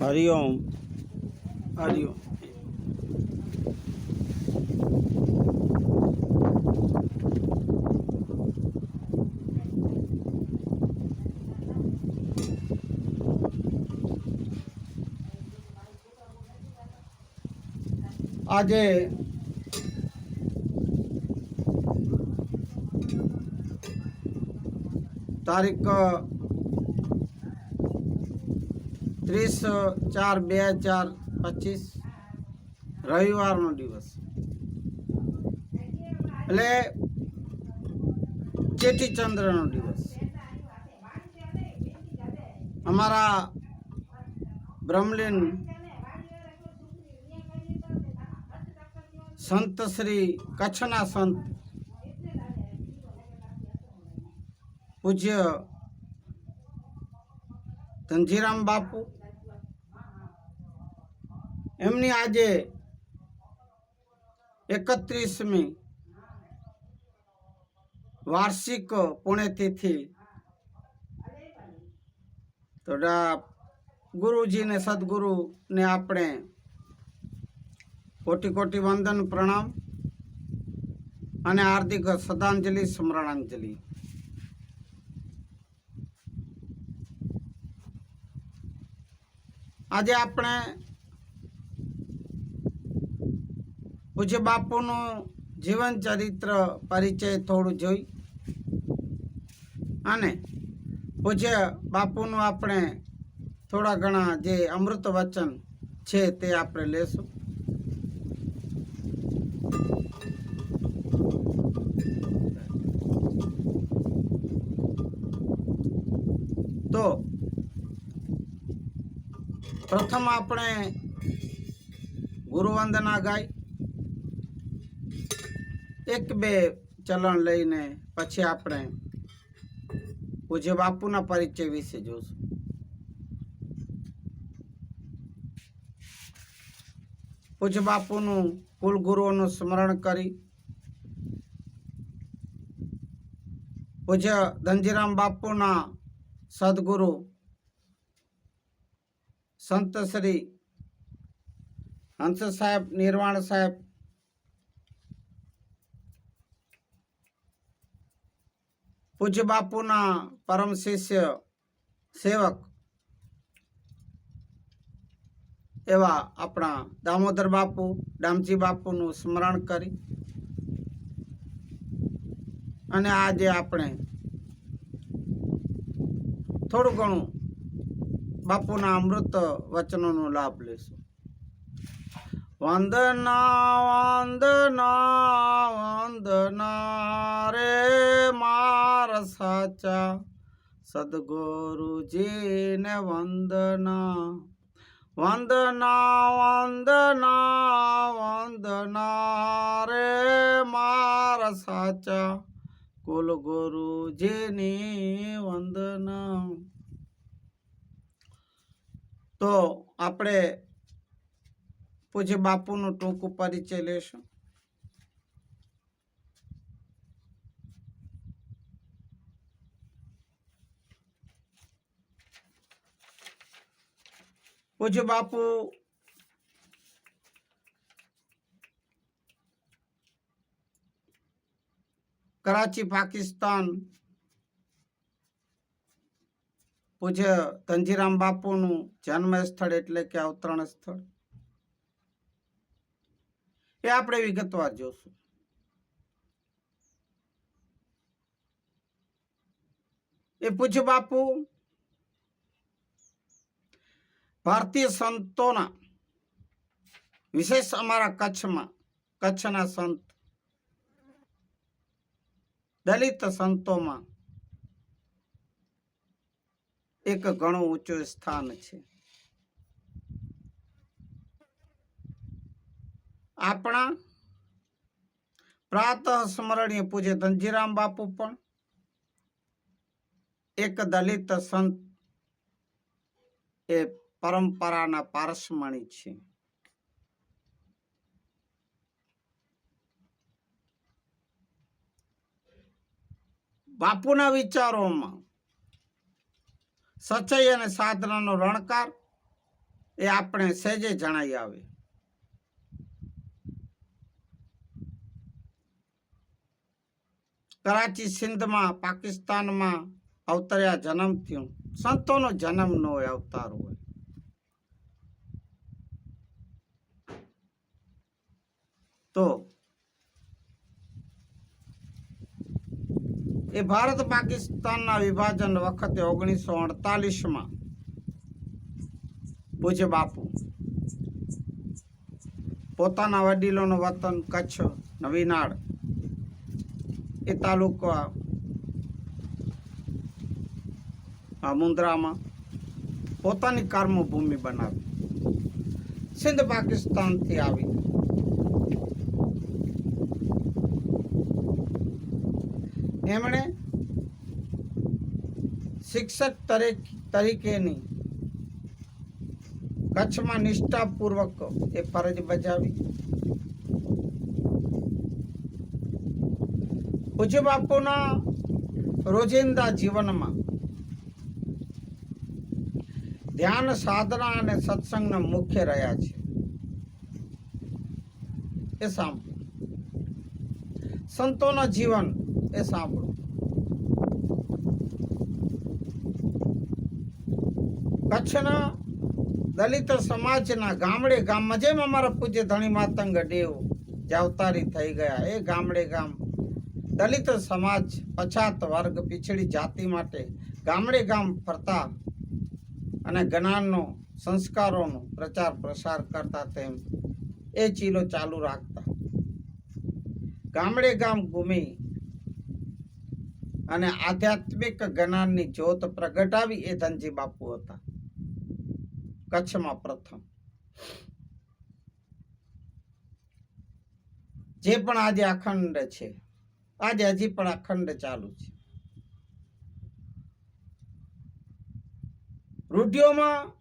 હરિઓમ હરિઓમ આજે તારીખ ત્રીસ, ચાર, બે હજાર પચીસ. રવિવારનો દિવસ. એટલે ચેટીચંદ્રનો દિવસ. અમારા બ્રહ્મલીન સંત શ્રી કચ્છના સંત પૂજ્ય ધનજીરામ બાપુ એમની આજે એકત્રીસમી વાર્ષિક પુણ્યતિથિ. તો ગુરુજીને સદગુરુને આપણે કોટી કોટી વંદન, પ્રણામ અને હાર્દિક શ્રદ્ધાંજલિ, સ્મરણાંજલિ. આજે આપણે પૂજ્ય બાપુનું જીવન ચરિત્ર પરિચય થોડું જોઈ. અને પૂજ્ય બાપુનું આપણે થોડા ઘણા જે અમૃત વચન છે તે આપણે લેશું. તો પ્રથમ આપણે ગુરુવંદના ગાય. એક બે ચલણ લઈને પછી આપણે પૂજ્ય બાપુના પરિચય વિશે જોશું. પૂજ્ય બાપુનું કુલ ગુરુઓનું સ્મરણ કરી પૂજ્ય ધનજીરામ બાપુના સદગુરુ સંત શ્રી હંસ સાહેબ નિર્વાણ સાહેબ પૂજ્ય બાપુના પરમ શિષ્ય સેવક એવા આપણા દામોદર બાપુ, ડામજી બાપુનું સ્મરણ કરી અને આજે આપણે થોડું ઘણું બાપુના અમૃત વચનોનો લાભ લેશું વંદના વંદના વંદના રે માર સાચા. સદગુરુજીને વંદના વંદના વંદના વંદના રે માર સાચા. કુલ ગુરુજીની વંદના. તો આપણે પૂજ્ય બાપુનું ટૂંકું પરિચય લેશું. પૂજ્ય બાપુ કરાચી, પાકિસ્તાન પૂજ્ય ધનજીરામ બાપુનું જન્મ સ્થળ એટલે કે અવતરણ સ્થળ. એ આપણે વિગતવાર જોશું. એ પૂજ્ય બાપુ, ભારતીય સંતોના, વિશેષ અમારા કચ્છમાં, કચ્છના સંત, દલિત સંતોમાં એક ઘણું ઊંચું સ્થાન છે. આપણા પ્રાતઃ સ્મરણીય પૂજ્ય ધનજીરામ બાપુ પણ એક દલિત સંત એ પરંપરાના પારસમણી છે. બાપુના વિચારોમાં સચ્ચાઈ અને સાધનાનો રણકાર એ આપણે સહેજે જણાઈ આવે. કરાચી સિંધમાં, પાકિસ્તાનમાં અવતર્યા જન્મ થયું. સંતોનો જન્મ ન હોય, અવતાર હોય. તો એ ભારત પાકિસ્તાનના વિભાજન વખતે ઓગણીસો અડતાલીસમાં પૂજ્ય બાપુ પોતાના વડીલોનું વતન કચ્છ નવીનાળ એ તાલુકા મુન્દ્રામાં પોતાની કર્મભૂમિ બનાવી. સિંધ પાકિસ્તાનથી આવી. એમણે શિક્ષક તરીકે તરીકેની કચ્છમાં નિષ્ઠાપૂર્વક એ ફરજ બજાવી. પૂજ્ય બાપુના રોજિંદા જીવનમાં ધ્યાન, સાધના અને સત્સંગના મુખ્ય રહ્યા છે. એ સાંભળો. સંતોના જીવન એ સાંભળો. કચ્છના દલિત સમાજના ગામડે ગામમાં જેમ અમારા પૂજ્ય ધણી માતંગ દેવ જાવતારી થઈ ગયા, એ ગામડે ગામ દલિત સમાજ પછાત વર્ગ પીછડી જાતિ માટે ગામડે ગામ ફરતા અને જ્ઞાનનો સંસ્કારોનો પ્રચાર પ્રસાર કરતા તેમ એ ચીલો ચાલુ રાખતા. ગામડે ગામ ઘૂમી અને આધ્યાત્મિક જ્ઞાનની જ્યોત પ્રગટાવી એ ધનજી બાપુ હતા. કચ્છમાં પ્રથમ. જે પણ આજે અખંડ છે. આજે હજી પણ અખંડ ચાલુ છે. રૂઢિઓમાં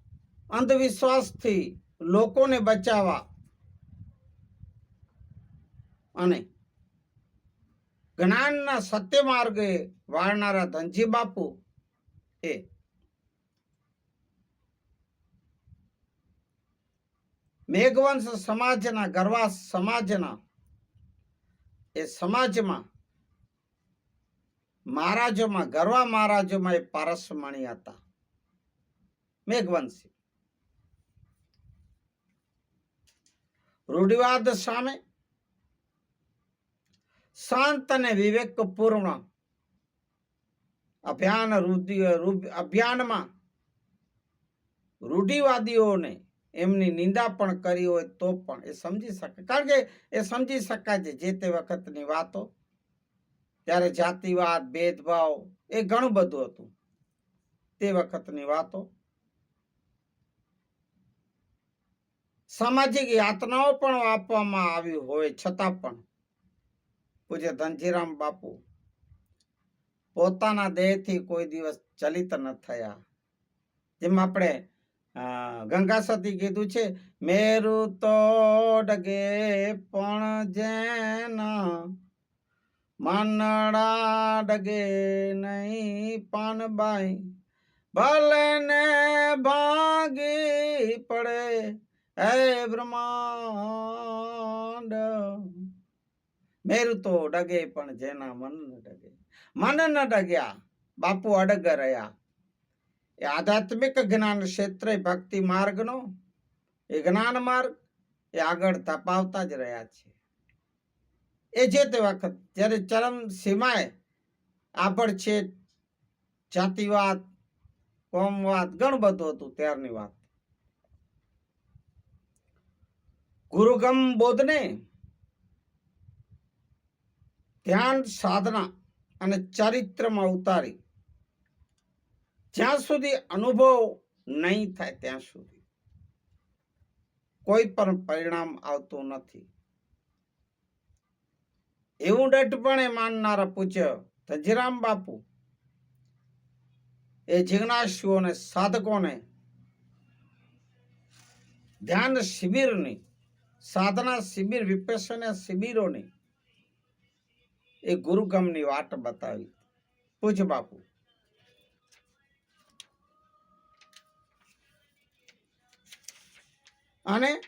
અંધવિશ્વાસથી લોકોને બચાવવા અને જ્ઞાનના સત્ય માર્ગે વાળનારા ધનજી બાપુ એ મેઘવંશ સમાજના ગરવા સમાજના એ સમાજમાં મહારાજોમાં ગરવા મહારાજોમાં એ પારસમણી હતા. મેઘવંશી. રૂઢિવાદ સામે શાંત અને વિવેકપૂર્ણ અભિયાન અભિયાનમાં રૂઢિવાદીઓને એમની નિંદા પણ કરી હોય તો પણ એ સમજી શકે. કારણ કે એ સમજી શકાય છે જે તે વખતની વાતો ત્યારે જાતિવાદ, ભેદભાવ એ ઘણું બધું હતું. તે વખતની વાતો. સામાજિક યાતનાઓ પણ આપવામાં આવી હોય છતાં પણ પૂજ્ય ધનજીરામ બાપુ પોતાના દેહથી કોઈ દિવસ ચલિત ન થયા. જેમ આપણે ગંગા સતી કીધું છે, મેરુ તો ડગે પણ જેના માનડા ડગે નહીં પાનબાઈ ભલે ને ભાગી પડે, હે બ્રહ્માંડ. મેરુ તો ડગે પણ જેના મન ન ડગે. મન ન ડગ્યા, બાપુ અડગ રહ્યા. એ આધ્યાત્મિક જ્ઞાન ક્ષેત્રે ભક્તિ માર્ગનો, એ જ્ઞાન માર્ગ એ આગળ તપાવતા જ રહ્યા છે. એ જે તે વખત, જ્યારે ચરમ સીમાએ આભળ છે, જાતિવાદ, કોમવાદ ઘણું બધું હતું ત્યારની વાત. ગુરુગમ બોધને ધ્યાન, સાધના અને ચરિત્રમાં ઉતારી જ્યાં સુધી અનુભવ નહીં થાય ત્યાં સુધી કોઈ પણ પરિણામ આવતું નથી. એવું ડટપણે માનનારા પૂજ્ય તજીરામ બાપુ. એ જિજ્ઞાસુઓને, સાધકોને, ધ્યાન શિબિરની, સાધના શિબિર વિપેશના શિબિરોની એ ગુરુગમની વાટ બતાવી. પૂજ બાપુ. અને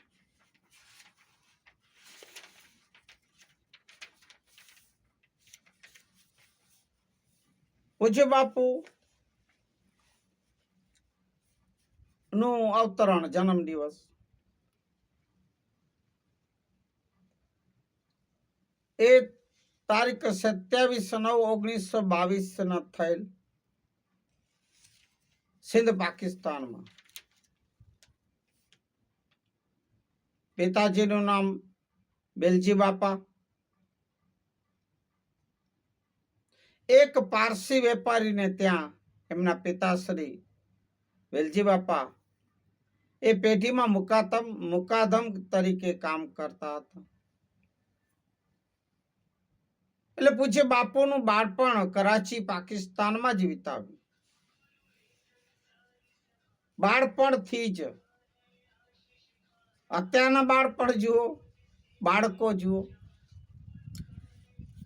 પૂજ્ય બાપુ. નું અવતરણ જન્મ દિવસ. એ તારીખ સત્યાવીસ નવ ઓગણીસો બાવીસ ના થયેલ સિંધ પાકિસ્તાનમાં. પિતાજીનું નામ બેલજી બાપા. એક પારસી વેપારીને ત્યાં એમના પિતાશ્રી, વેલજી બાપા, એ પેઢીમાં મુકાતમ મુકાદમ તરીકે કામ કરતા હતા. એટલે પૂછે બાપુનું બાળપણ કરાચી, પાકિસ્તાનમાં જ વિતાવ્યું. બાળપણથી જ, અત્યારના બાળપણ જુઓ, બાળકો જુઓ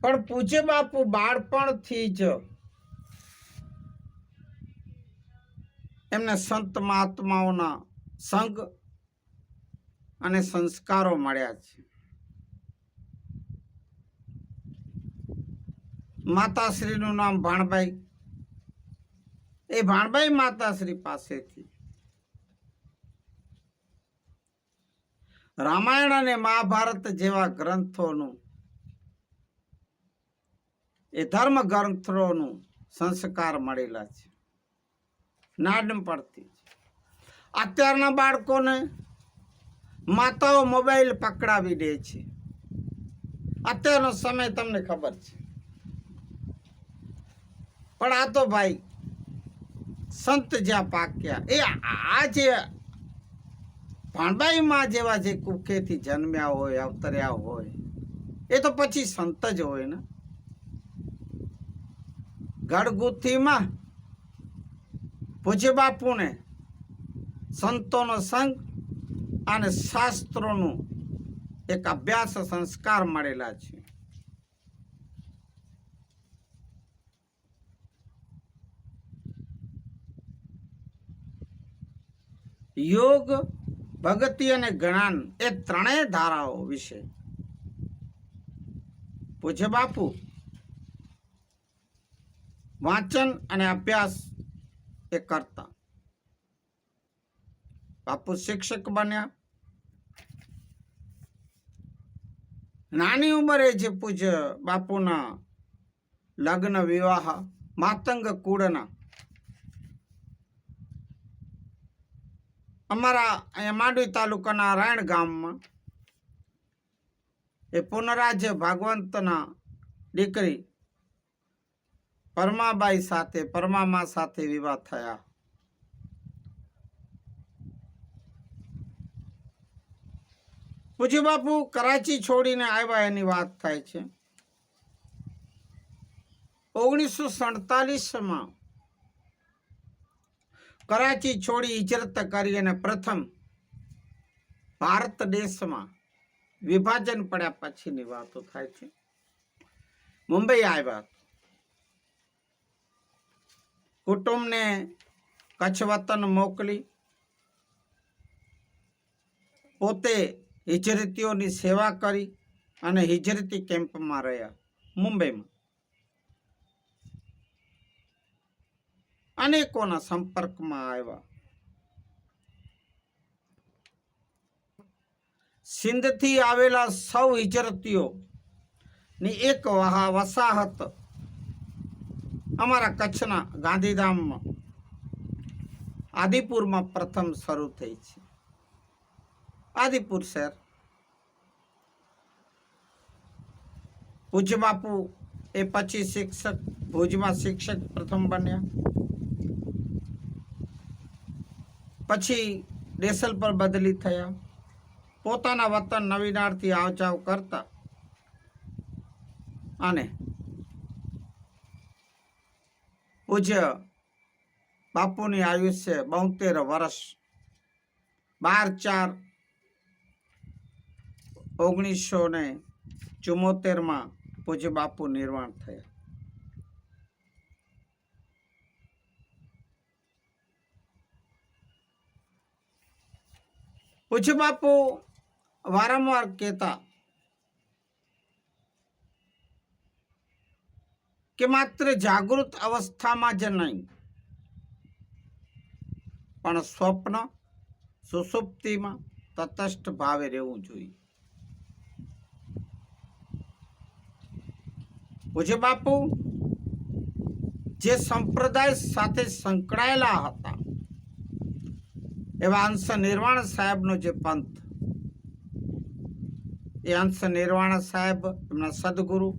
પણ પૂજ્ય બાપુ બાળપણથી જ એમને સંત મહાત્માઓના સંગ અને સંસ્કારો મળ્યા છે. માતાશ્રીનું નામ ભાણભાઈ. એ ભાણભાઈ માતાશ્રી પાસેથી. રામાયણ અને મહાભારત જેવા ગ્રંથોનું એ ધર્મ ગ્રંથોનું સંસ્કાર મળેલા છે. નાડમ પડતી અત્યારના બાળકોને માતાઓ મોબાઈલ પકડાવી દે છે. અત્યારનો સમય તમને ખબર છે. પણ આ તો ભાઈ સંત જ્યાં પાક્યા, એ આ જે ભાણબાઈમાં જેવા જે કુખેથી જન્મ્યા હોય, અવતર્યા હોય, એ તો પછી સંત જ હોય ને? ગળગુથીમાં પૂજ્ય બાપુને સંતોનો સંગ અને શાસ્ત્રોનું એક અભ્યાસ સંસ્કાર મળેલા છે. યોગ ભગતિ અને જ્ઞાન એ ત્રણેય ધારાઓ વિશે. પૂછે બાપુ વાંચન અને અભ્યાસ એ કરતા. બાપુ શિક્ષક બન્યા. નાની ઉંમરે જે પૂજ્ય બાપુના લગ્ન વિવાહ માતંગ કુળના. અમારા અહીંયા માંડવી તાલુકાના રાયણ ગામમાં એ પુનરાજ્ય ભાગવંતના દીકરી પરમાબાઈ સાથે, પરમામા સાથે વિવાહ થયા. પૂજ્ય બાપુ, કરાચી છોડીને આવ્યા એની વાત થાય છે. ઓગણીસો સડતાલીસમાં કરાચી છોડી હિજરત કરી અને પ્રથમ ભારત દેશમાં વિભાજન પડ્યા પછીની વાતો થાય છે. મુંબઈ આવ્યા કુટુંબને કચ્છ વતન મોકલી, પોતે હિજરતીઓની સેવા કરી અને હિજરતી કેમ્પમાં રહ્યા મુંબઈમાં. અનેકોના સંપર્કમાં આવ્યા. સિંધથી આવેલા સૌ હિજરતીઓ ની એક વસાહત અમારા કચ્છના ગાંધીધામમાં આદિપુરમાં પ્રથમ શરૂ થઈ છે. આદિપુર શહેર. પૂજ્ય એ પછી શિક્ષક, ભુજમાં શિક્ષક પ્રથમ બન્યા. પછી ડેસલ પર બદલી થયા. પોતાના વતન નવીનારથી આવ જાવ કરતા. અને પૂજ્ય બાપુની આયુષ્ય બોતેર વર્ષ. બાર ચાર ઓગણીસો ને ચુમ્મોતેરમાં પૂજ્ય બાપુ નિર્વાણ થયા. પૂજ્ય બાપુ વારંવાર કહેતા કે માત્ર જાગૃત અવસ્થામાં જ નહીં, પણ સ્વપ્ન સુસુપ્તિમાં તટસ્થ ભાવે રહેવું જોઈએ. પૂછ્ય બાપુ, જે સંપ્રદાય સાથે સંકળાયેલા હતા, એવા અંશ નિર્વાણ સાહેબનો જે પંથ, એ અંશ નિર્વાણ સાહેબ એમના સદગુરુ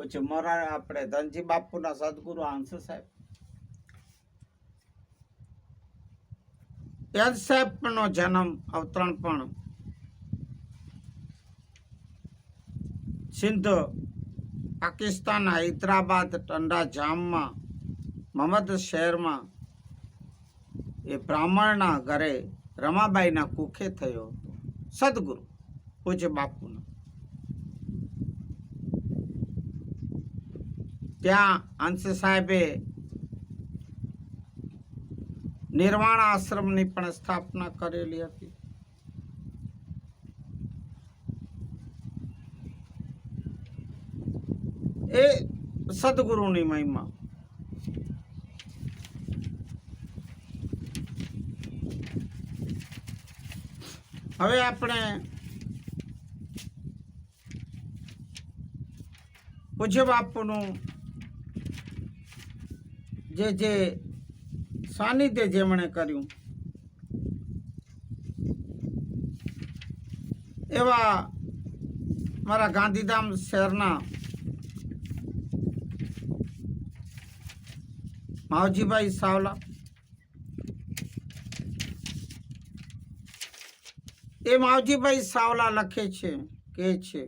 પછી મોરા આપણે ધનજી બાપુના સદગુરુ અંશ સાહેબ. યદ સાહેબનો જન્મ અવતરણ પણ સિંધ પાકિસ્તાન હૈદરાબાદ ટંડા જામમાં, મહમદ શહેરમાં એ બ્રાહ્મણના ઘરે રમાબાઈના કુખે થયો સદગુરુ, પૂજ્ય બાપુના. ત્યાં અંશ સાહેબે નિર્વાણ આશ્રમની પણ સ્થાપના કરેલી હતી. એ સદગુરુની મહિમા. હવે આપણે પૂજ્ય બાપુનું જે જે સાનિધ્ય જેમણે કર્યું. એવા મારા ગાંધીધામ શહેરના માવજીભાઈ સાવલા, એ માવજીભાઈ સાવલા લખે છે કે છે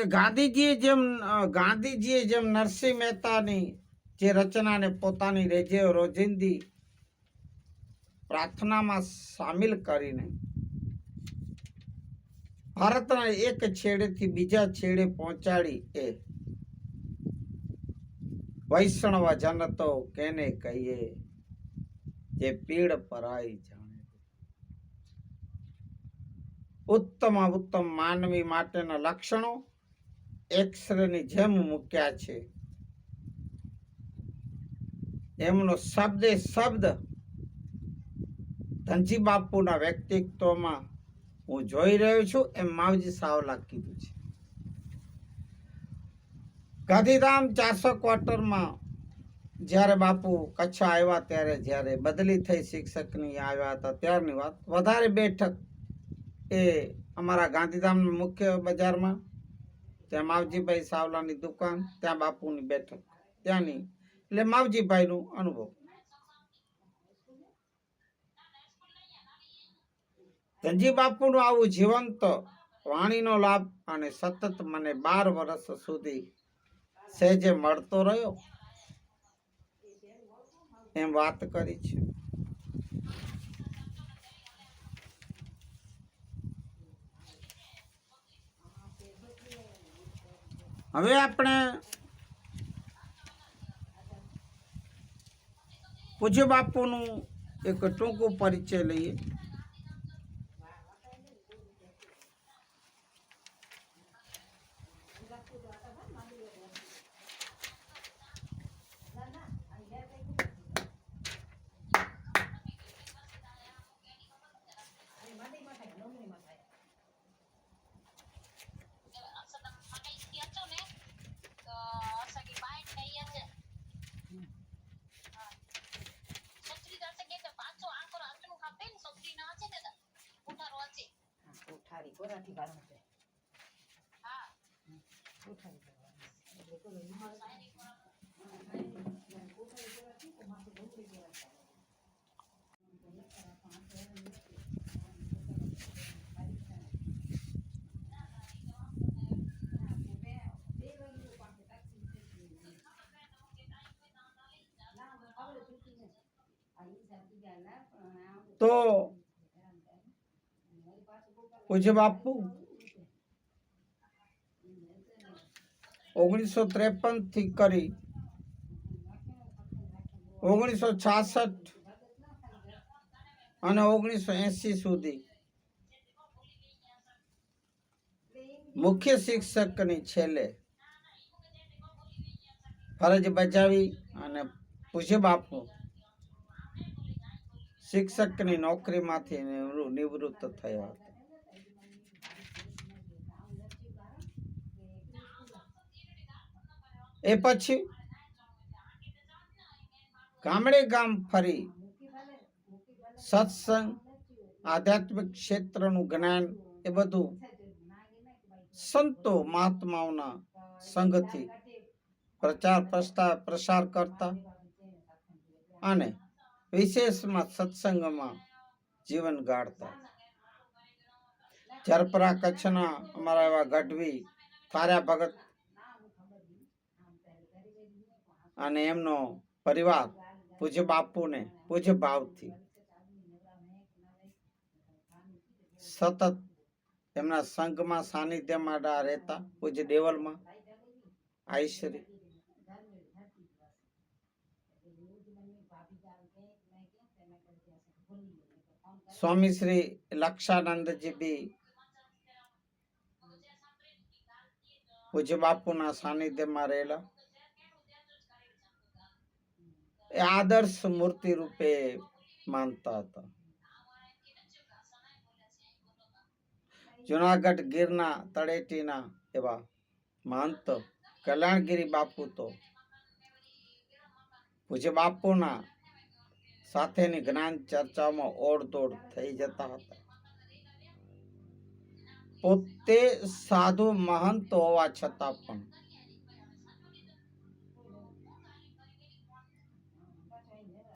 કે ગાંધીજીએ જેમ ગાંધીજીએ જેમ નરસિંહ મહેતાની જે રચનાને પોતાની રેજે રોજિંદી પ્રાર્થનામાં સામેલ કરીને ભારતના એક છેડેથી બીજા છેડે પહોંચાડી એ વૈષ્ણવ જન તો કેને કહીએ જે પીડ પરાઈ જાણે. ઉત્તમ ઉત્તમ માનવી માટેના લક્ષણો એક્સરેની જેમ મૂક્યા છે. એમનો શબ્દે શબ્દ. ધનજી બાપુના વ્યક્તિત્વમાં હું જોઈ રહ્યો છું, એમ માવજી સાવલા કીધું છે. ગાંધીધામ ચારસો ક્વાર્ટરમાં જ્યારે બાપુ કચ્છ આવ્યા ત્યારે જ્યારે બદલી થઈ શિક્ષકની આવ્યા હતા, ત્યારની વાત. વધારે બેઠક એ અમારા ગાંધીધામના મુખ્ય બજારમાં ત્યાં માવજીભાઈ સાવલાની દુકાન, ત્યાં બાપુની બેઠક. ત્યાંની. એટલે માવજીભાઈનું અનુભવ. ધનજી બાપુનું આવું જીવંત વાણીનો લાભ અને સતત મને બાર વર્ષ સુધી સહેજે મળતો રહ્યો. એમ વાત કરી છે. હવે આપણે પૂજ્ય બાપુનું એક ટૂંકું પરિચય લઈએ. તો પૂજ્ય બાપુ ઓગણીસો ત્રેપનથી કરી. ઓગણીસો છાસઠ અને ઓગણીસો એસી સુધી. મુખ્ય શિક્ષકની છેલ્લે. ફરજ બજાવી અને પૂજ્ય બાપુ શિક્ષકની નોકરીમાંથી નિવૃત્ત થયા હતા. એ પછી ગામડે ગામ ફરી સત્સંગ, આધ્યાત્મિક ક્ષેત્રનું જ્ઞાન એ બધું સંતો મહાત્માઓના સંઘથી પ્રચાર પ્રસ્તાર પ્રસાર કરતા અને વિશેષમાં સત્સંગમાં જીવન ગાળતા. જરપરા કચ્છના અમારા એવા ગઢવી તાર્યા ભગત અને એમનો પરિવાર પૂજ્ય બાપુને પૂજ્ય ભાવથી સતત એમના સંઘમાં સાનિધ્યમાં માટે રહેતા પૂજ્ય દેવલમાં, આઈશ્વરી સ્વામી શ્રી લક્ષાનંદજી પૂજ્ય બાપુના સાનિધ્યમાં રહેલા. એ આદર્શ મૂર્તિ રૂપે માનતા હતા. જુનાગઢ ગીરના તળેટીના એવા મહંત કલ્યાણગીરી બાપુ તો પૂજ્ય બાપુના સાથેની જ્ઞાન ચર્ચામાં ઓળદોડ થઈ જતા હતા પોતે સાધુ મહંત હોવા છતાં પણ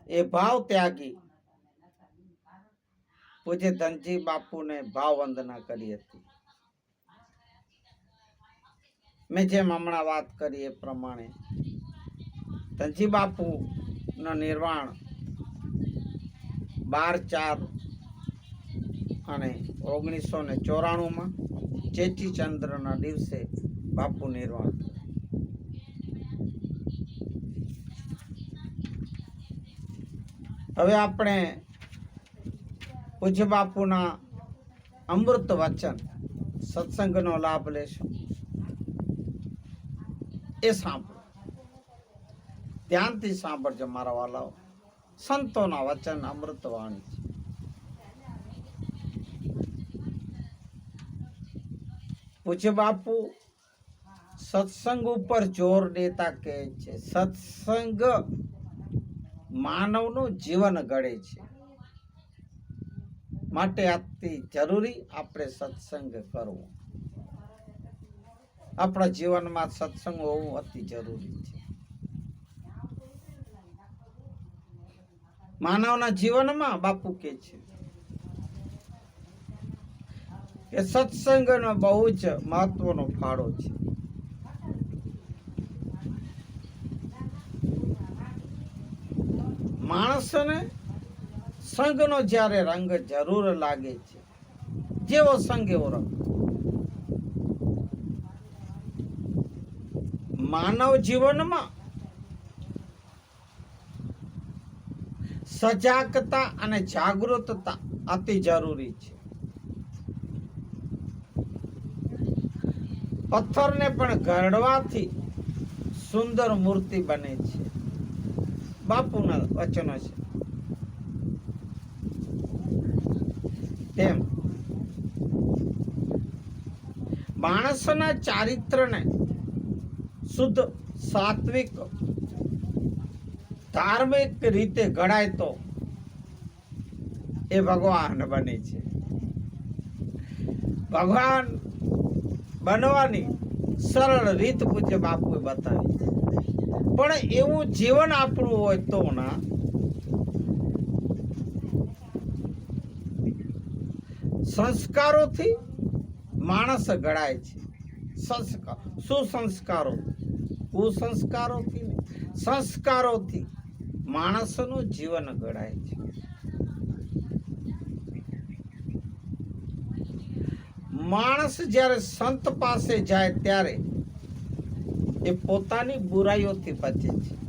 એ ભાવ ત્યાગી પૂજ્ય ધનજી બાપુને ભાવ વંદના કરી હતી મેં જેમ હમણાં વાત કરી એ પ્રમાણે ધનજી બાપુ નું નિર્વાણ બાર ચાર અને ઓગણીસો ને ચોરાણુંમાં ચેટીચંદ્રના દિવસે બાપુ નિર્વાણ હવે આપણે પૂજ્ય બાપુના અમૃત વચન સત્સંગનો લાભ લેશું. એ સાંભળો. ધ્યાનથી સાંભળજો મારા વાલાઓ. સંતોના વચન અમૃત વાણી. છે પૂજ્ય બાપુ, સત્સંગ ઉપર જોર દેતા કહે છે, સત્સંગ માનવનું જીવન ઘડે છે. માટે અતિ જરૂરી આપણે સત્સંગ કરવો. આપણા જીવનમાં સત્સંગ હોવું અતિ જરૂરી છે. માનવના જીવનમાં બાપુ કે છે. એ સત્સંગનો બહુ જ મહત્વનો ફાળો છે. માણસને સંઘનો જ્યારે રંગ જરૂર લાગે છે, જેવો સંઘ એવો રંગ. માનવ જીવનમાં સજાગતા અને જાગૃતતા અતિ જરૂરી છે. પથ્થરને પણ ઘડવાથી સુંદર મૂર્તિ બને છે. બાપુના વચનો છે. તેમ માણસના ચારિત્રને શુદ્ધ સાત્વિક ધાર્મિક રીતે ગણાય તો એ ભગવાન બને છે. ભગવાન બનવાની સરળ રીત પૂજ્ય બાપુએ બતાવી. પણ એવું જીવન આપણું હોય તો ના. સંસ્કારોથી માણસ ઘડાય છે. સંસ્કાર સુસંસ્કારો કુસંસ્કારોથી સંસ્કારોથી માણસનું જીવન ઘડાય છે. માણસ જ્યારે સંત પાસે જાય ત્યારે એ પોતાની બુરાઈઓથી બચે છે.